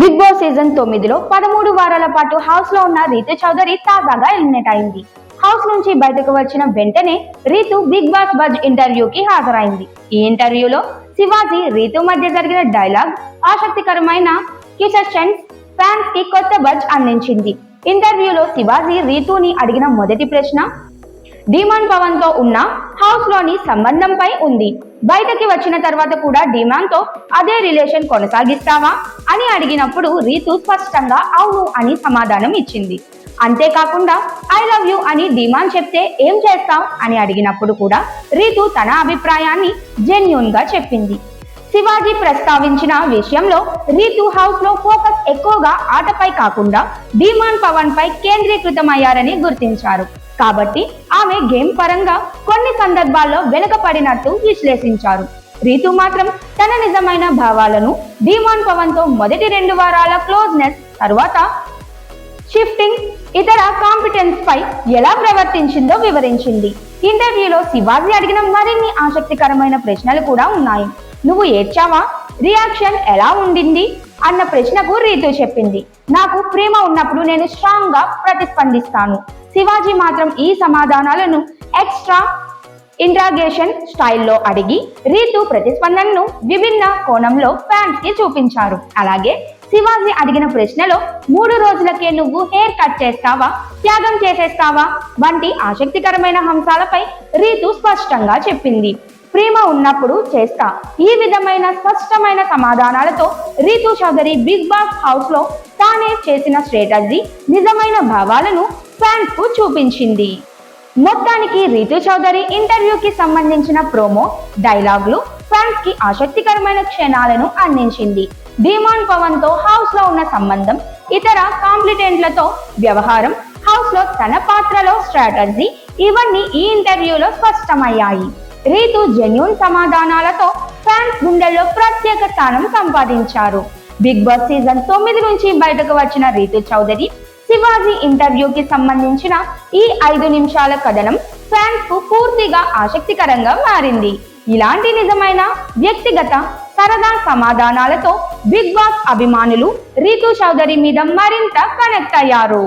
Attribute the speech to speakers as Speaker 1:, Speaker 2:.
Speaker 1: Big boss season తొమ్మిదిలో పదమూడు వారాల పాటు హౌస్లో ఉన్న రీతు చౌదరి తాజాగా ఎలిమినేట్ అయింది. హౌస్ నుంచి బయటకు వచ్చిన వెంటనే రీతు బిగ్ బాస్ బజ్ ఇంటర్వ్యూకి హాజరైంది. ఈ ఇంటర్వ్యూలో శివాజీ రీతు మధ్య జరిగిన డైలాగ్ ఆసక్తికరమైన క్యూసెషన్స్ ఫ్యాన్స్కి కొత్త బజ్ అందించింది. ఇంటర్వ్యూలో శివాజీ రీతుని అడిగిన మొదటి ప్రశ్న డిమాండ్ పవన్తో ఉన్న హౌస్లోని సంబంధంపై ఉంది. బయటకి వచ్చిన తర్వాత కూడా డిమాండ్తో అదే రిలేషన్ కొనసాగిస్తావా అని అడిగినప్పుడు రీతు స్పష్టంగా అవును అని సమాధానం ఇచ్చింది. అంతేకాకుండా ఐ లవ్ యూ అని డిమాండ్ చెప్తే ఏం చేస్తావు అని అడిగినప్పుడు కూడా రీతు తన అభిప్రాయాన్ని జెన్యున్గా చెప్పింది. శివాజీ ప్రస్తావించిన విషయంలో రీతు హౌస్లో ఫోకస్ ఎక్కువగా ఆటపై కాకుండా డిమాండ్ పవన్ పై కేంద్రీకృతమయ్యారని గుర్తించారు. కాబట్టి ఆమె గేమ్ పరంగా కొన్ని సందర్భాల్లో వెనుకపడినట్టు విశ్లేషించారు. రీతు మాత్రం తన నిజమైన భావాలను డిమాండ్ పవన్తో మొదటి రెండు వారాల క్లోజ్నెస్ తర్వాత షిఫ్టింగ్ ఇతర కాంపిటెన్స్ పై ఎలా ప్రవర్తించిందో వివరించింది. ఇంటర్వ్యూలో శివాజీ అడిగిన మరిన్ని ఆసక్తికరమైన ప్రశ్నలు కూడా ఉన్నాయి. నువ్వు ఏడ్చావా? రియాక్షన్ ఎలా ఉండింది? అన్న ప్రశ్నకు రీతు చెప్పింది. నాకు ప్రేమ ఉన్నప్పుడు నేను స్ట్రాంగ్గా ప్రతిస్పందిస్తాను. శివాజీ మాత్రం ఈ సమాధానాలను ఎక్స్ట్రా ఇంట్రాగేషన్ స్టైల్లో అడిగి రీతు ప్రతిస్పందనను విభిన్న కోణంలో ఫ్యాన్స్కి చూపించారు. అలాగే శివాజీ అడిగిన ప్రశ్నలో మూడు రోజులకే నువ్వు హెయిర్ కట్ చేస్తావా? త్యాగం చేసేస్తావా? వంటి ఆసక్తికరమైన అంశాలపై రీతు స్పష్టంగా చెప్పింది. ప్రేమ ఉన్నప్పుడు చేస్తా. ఈ విధమైన స్పష్టమైన సమాధానాలతో రీతు చౌదరి బిగ్ బాస్ హౌస్లో తానే చేసిన స్ట్రేటజీ నిజమైన భావాలను ఫ్యాన్స్కు చూపించింది. మొత్తానికి రీతు చౌదరి ఇంటర్వ్యూకి సంబంధించిన ప్రోమో డైలాగ్లు ఫ్యాన్స్కి ఆసక్తికరమైన క్షణాలను అందించింది. భీమాన్ పవన్తో హౌస్లో ఉన్న సంబంధం ఇతర కాంప్లిటెంట్లతో వ్యవహారం హౌస్లో తన పాత్రలో స్ట్రాటజీ ఇవన్నీ ఈ ఇంటర్వ్యూలో స్పష్టమయ్యాయి. రీతు జెన్యూన్ సమాధానాలతో ఫ్యాన్స్ గుండెల్లో ప్రత్యేక స్థానం సంపాదించారు. బిగ్ బాస్ సీజన్ తొమ్మిది నుంచి బయటకు వచ్చిన రీతు చౌదరి శివాజీ ఇంటర్వ్యూకి సంబంధించిన ఈ ఐదు నిమిషాల కథనం ఫ్యాన్స్కు పూర్తిగా ఆసక్తికరంగా మారింది. ఇలాంటి నిజమైన వ్యక్తిగత సరదా సమాధానాలతో బిగ్ బాస్ అభిమానులు రీతు చౌదరి మీద మరింత కనెక్ట్ అయ్యారు.